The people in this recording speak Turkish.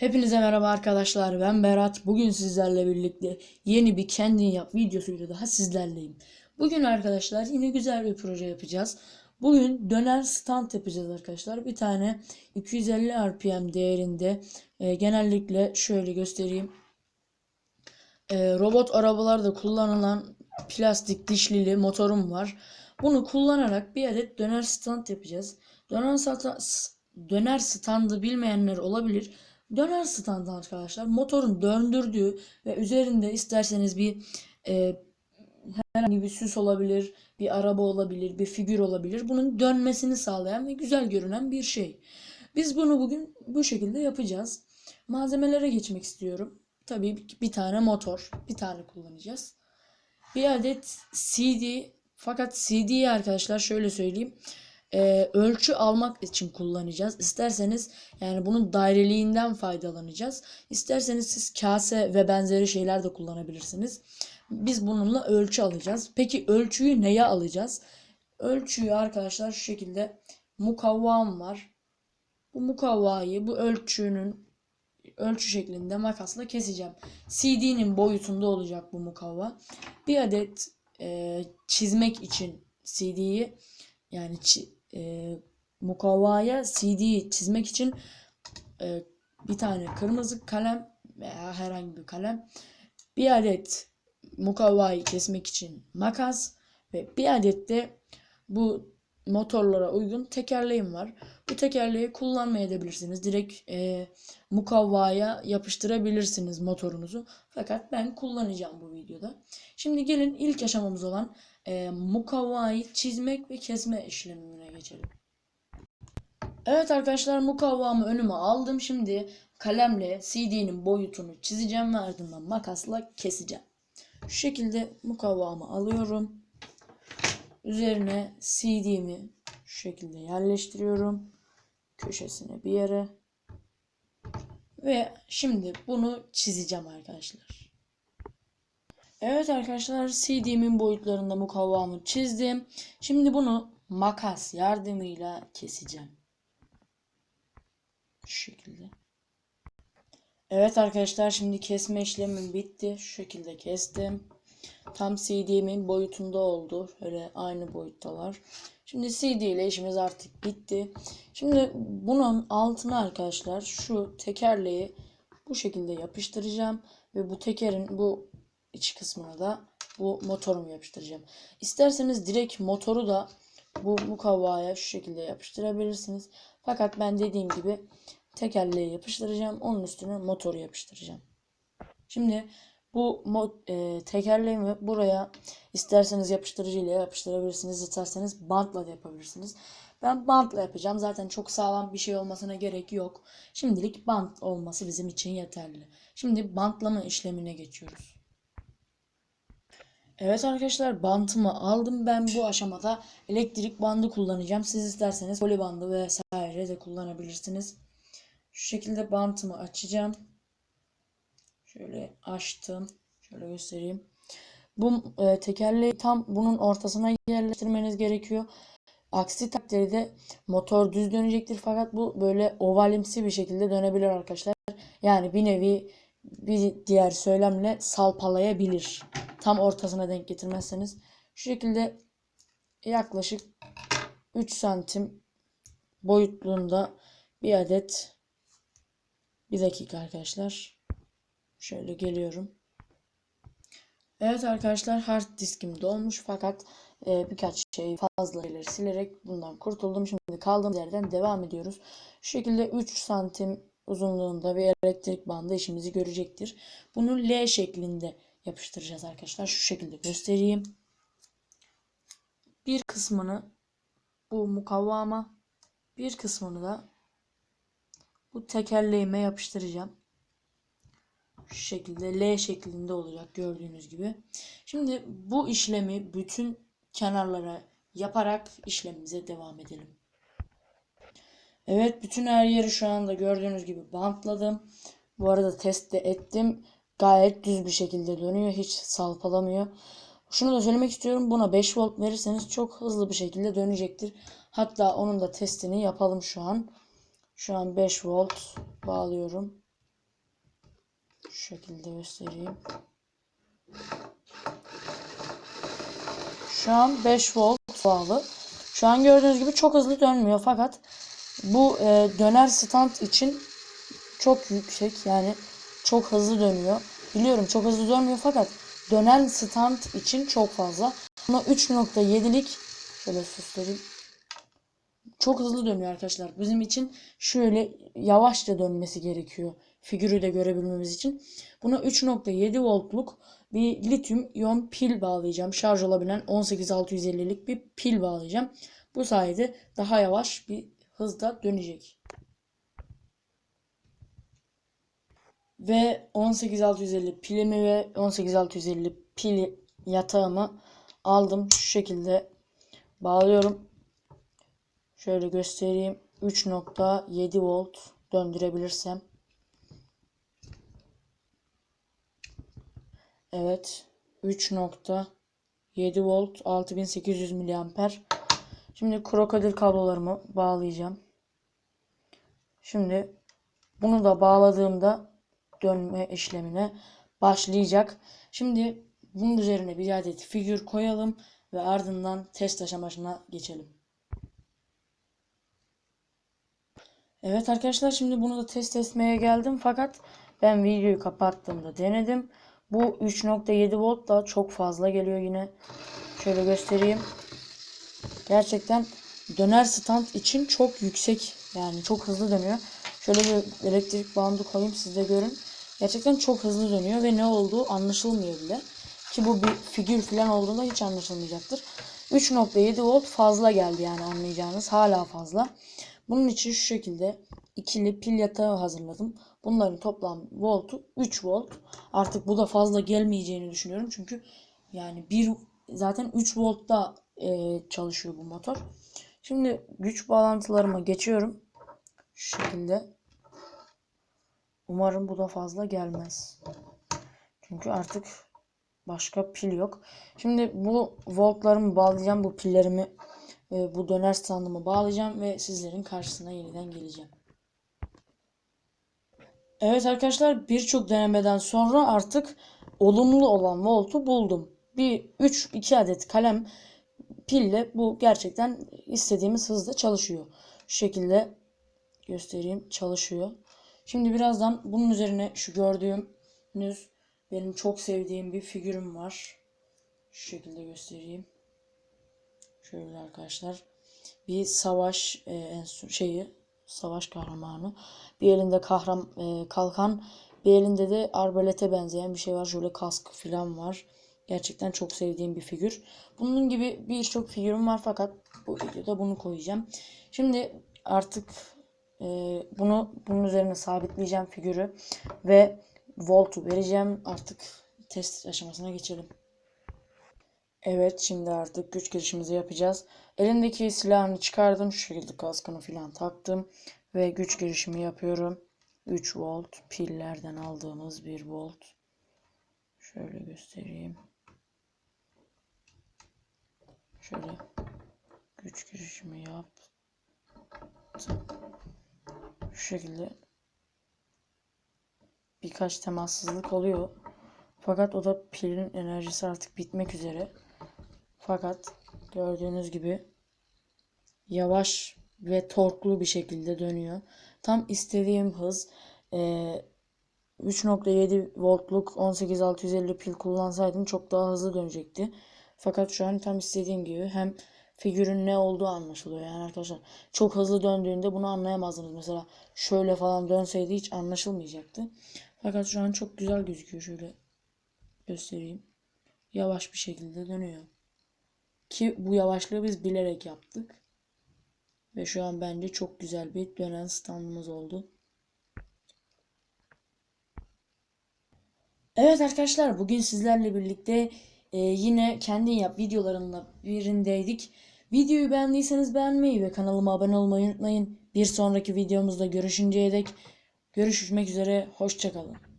Hepinize merhaba arkadaşlar ben Berat. Bugün sizlerle birlikte yeni bir kendin yap videosuyla daha sizlerleyim. Bugün arkadaşlar yine güzel bir proje yapacağız. Bugün döner stand yapacağız arkadaşlar. Bir tane 250 RPM değerinde e, genellikle şöyle göstereyim. E, robot arabalarda kullanılan plastik dişlili motorum var. Bunu kullanarak bir adet döner stand yapacağız. Döner, döner standı bilmeyenler olabilir. Döner standı arkadaşlar motorun döndürdüğü ve üzerinde isterseniz bir e, herhangi bir süs olabilir, bir araba olabilir, bir figür olabilir. Bunun dönmesini sağlayan ve güzel görünen bir şey. Biz bunu bugün bu şekilde yapacağız. Malzemelere geçmek istiyorum. Tabii bir tane motor, bir tane kullanacağız. Bir adet CD fakat CD'yi arkadaşlar şöyle söyleyeyim. Ee, ölçü almak için kullanacağız. İsterseniz yani bunun daireliğinden faydalanacağız. İsterseniz siz kase ve benzeri şeyler de kullanabilirsiniz. Biz bununla ölçü alacağız. Peki ölçüyü neye alacağız? Ölçüyü arkadaşlar şu şekilde mukavvam var. Bu mukavvayı bu ölçünün ölçü şeklinde makasla keseceğim. CD'nin boyutunda olacak bu mukavva. Bir adet e, çizmek için CD'yi yani çi- e, mukavvaya CD çizmek için e, bir tane kırmızı kalem veya herhangi bir kalem, bir adet mukavvayı kesmek için makas ve bir adet de bu motorlara uygun tekerleğim var. Bu tekerleği kullanmayabilirsiniz. Direkt e, mukavvaya yapıştırabilirsiniz motorunuzu. Fakat ben kullanacağım bu videoda. Şimdi gelin ilk aşamamız olan e, mukavvayı çizmek ve kesme işlemine geçelim. Evet arkadaşlar mukavvamı önüme aldım. Şimdi kalemle CD'nin boyutunu çizeceğim ve ardından makasla keseceğim. Şu şekilde mukavvamı alıyorum. Üzerine CD'mi şu şekilde yerleştiriyorum. Köşesine bir yere. Ve şimdi bunu çizeceğim arkadaşlar. Evet arkadaşlar CD'min boyutlarında mukavvamı çizdim. Şimdi bunu makas yardımıyla keseceğim. Şu şekilde. Evet arkadaşlar şimdi kesme işlemim bitti. Şu şekilde kestim. Tam CD'min boyutunda oldu. Öyle aynı boyuttalar. Şimdi CD ile işimiz artık bitti. Şimdi bunun altına arkadaşlar şu tekerleği bu şekilde yapıştıracağım. Ve bu tekerin bu iç kısmına da bu motorumu yapıştıracağım. İsterseniz direkt motoru da bu mukavvaya şu şekilde yapıştırabilirsiniz. Fakat ben dediğim gibi tekerleği yapıştıracağım. Onun üstüne motoru yapıştıracağım. Şimdi bu e, tekerleğimi buraya isterseniz yapıştırıcı ile yapıştırabilirsiniz. isterseniz bantla da yapabilirsiniz. Ben bantla yapacağım. Zaten çok sağlam bir şey olmasına gerek yok. Şimdilik bant olması bizim için yeterli. Şimdi bantlama işlemine geçiyoruz. Evet arkadaşlar bantımı aldım. Ben bu aşamada elektrik bandı kullanacağım. Siz isterseniz poli bandı vesaire de kullanabilirsiniz. Şu şekilde bantımı açacağım. Şöyle açtım. Şöyle göstereyim. Bu e, tekerleği tam bunun ortasına yerleştirmeniz gerekiyor. Aksi takdirde motor düz dönecektir fakat bu böyle ovalimsi bir şekilde dönebilir arkadaşlar. Yani bir nevi bir diğer söylemle salpalayabilir. Tam ortasına denk getirmezseniz. Şu şekilde yaklaşık 3 santim boyutluğunda bir adet bir dakika arkadaşlar. Şöyle geliyorum. Evet arkadaşlar hard diskim dolmuş fakat e, birkaç şey fazla silerek bundan kurtuldum. Şimdi kaldığımız yerden devam ediyoruz. Şu şekilde 3 santim uzunluğunda bir elektrik bandı işimizi görecektir. Bunu L şeklinde yapıştıracağız arkadaşlar. Şu şekilde göstereyim. Bir kısmını bu mukavvama bir kısmını da bu tekerleğime yapıştıracağım. Şu şekilde L şeklinde olacak gördüğünüz gibi. Şimdi bu işlemi bütün kenarlara yaparak işlemimize devam edelim. Evet bütün her yeri şu anda gördüğünüz gibi bantladım. Bu arada test de ettim. Gayet düz bir şekilde dönüyor. Hiç salpalamıyor. Şunu da söylemek istiyorum. Buna 5 volt verirseniz çok hızlı bir şekilde dönecektir. Hatta onun da testini yapalım şu an. Şu an 5 volt bağlıyorum. Şu şekilde göstereyim. Şu an 5 volt bağlı. Şu an gördüğünüz gibi çok hızlı dönmüyor fakat bu e, döner stand için çok yüksek yani çok hızlı dönüyor. Biliyorum çok hızlı dönmüyor fakat dönen stand için çok fazla. Buna 3.7'lik şöyle süslerim. Çok hızlı dönüyor arkadaşlar. Bizim için şöyle yavaşça dönmesi gerekiyor. Figürü de görebilmemiz için. Buna 3.7 voltluk bir lityum iyon pil bağlayacağım. Şarj olabilen 18650'lik bir pil bağlayacağım. Bu sayede daha yavaş bir hızda dönecek. Ve 18650 pilimi ve 18650 pil yatağımı aldım. Şu şekilde bağlıyorum. Şöyle göstereyim. 3.7 volt döndürebilirsem. Evet. 3.7 volt 6800 miliamper. Şimdi krokodil kablolarımı bağlayacağım. Şimdi bunu da bağladığımda dönme işlemine başlayacak. Şimdi bunun üzerine bir adet figür koyalım ve ardından test aşamasına geçelim. Evet arkadaşlar şimdi bunu da test etmeye geldim fakat ben videoyu kapattığımda denedim. Bu 3.7 volt da çok fazla geliyor yine. Şöyle göstereyim. Gerçekten döner stand için çok yüksek yani çok hızlı dönüyor. Şöyle bir elektrik bandı koyayım siz de görün. Gerçekten çok hızlı dönüyor ve ne olduğu anlaşılmıyor bile. Ki bu bir figür falan olduğunda hiç anlaşılmayacaktır. 3.7 volt fazla geldi yani anlayacağınız hala fazla. Bunun için şu şekilde ikili pil yatağı hazırladım. Bunların toplam voltu 3 volt. Artık bu da fazla gelmeyeceğini düşünüyorum. Çünkü yani bir zaten 3 voltta e, çalışıyor bu motor. Şimdi güç bağlantılarıma geçiyorum. Şu şekilde. Umarım bu da fazla gelmez. Çünkü artık başka pil yok. Şimdi bu voltlarımı bağlayacağım. Bu pillerimi e, bu döner standımı bağlayacağım ve sizlerin karşısına yeniden geleceğim. Evet arkadaşlar birçok denemeden sonra artık olumlu olan voltu buldum. Bir 3 2 adet kalem pille bu gerçekten istediğimiz hızda çalışıyor. Şu şekilde göstereyim çalışıyor. Şimdi birazdan bunun üzerine şu gördüğünüz benim çok sevdiğim bir figürüm var. Şu şekilde göstereyim. Şöyle arkadaşlar. Bir savaş e, şeyi savaş kahramanı. Bir elinde kahram e, kalkan, bir elinde de arbalete benzeyen bir şey var. Şöyle kask falan var. Gerçekten çok sevdiğim bir figür. Bunun gibi birçok figürüm var fakat bu videoda bunu koyacağım. Şimdi artık e, bunu bunun üzerine sabitleyeceğim figürü ve voltu vereceğim. Artık test aşamasına geçelim. Evet şimdi artık güç girişimizi yapacağız. Elimdeki silahını çıkardım. Şu şekilde kaskını falan taktım. Ve güç girişimi yapıyorum. 3 volt pillerden aldığımız 1 volt. Şöyle göstereyim. Şöyle güç girişimi yap. Şu şekilde birkaç temassızlık oluyor. Fakat o da pilin enerjisi artık bitmek üzere. Fakat gördüğünüz gibi yavaş ve torklu bir şekilde dönüyor. Tam istediğim hız. Ee, 3.7 voltluk 18650 pil kullansaydım çok daha hızlı dönecekti. Fakat şu an tam istediğim gibi hem figürün ne olduğu anlaşılıyor. Yani arkadaşlar çok hızlı döndüğünde bunu anlayamazdınız. Mesela şöyle falan dönseydi hiç anlaşılmayacaktı. Fakat şu an çok güzel gözüküyor. Şöyle göstereyim. Yavaş bir şekilde dönüyor. Ki bu yavaşlığı biz bilerek yaptık. Ve şu an bence çok güzel bir dönen standımız oldu. Evet arkadaşlar bugün sizlerle birlikte e, yine kendin yap videolarında birindeydik. Videoyu beğendiyseniz beğenmeyi ve kanalıma abone olmayı unutmayın. Bir sonraki videomuzda görüşünceye dek görüşmek üzere. Hoşçakalın.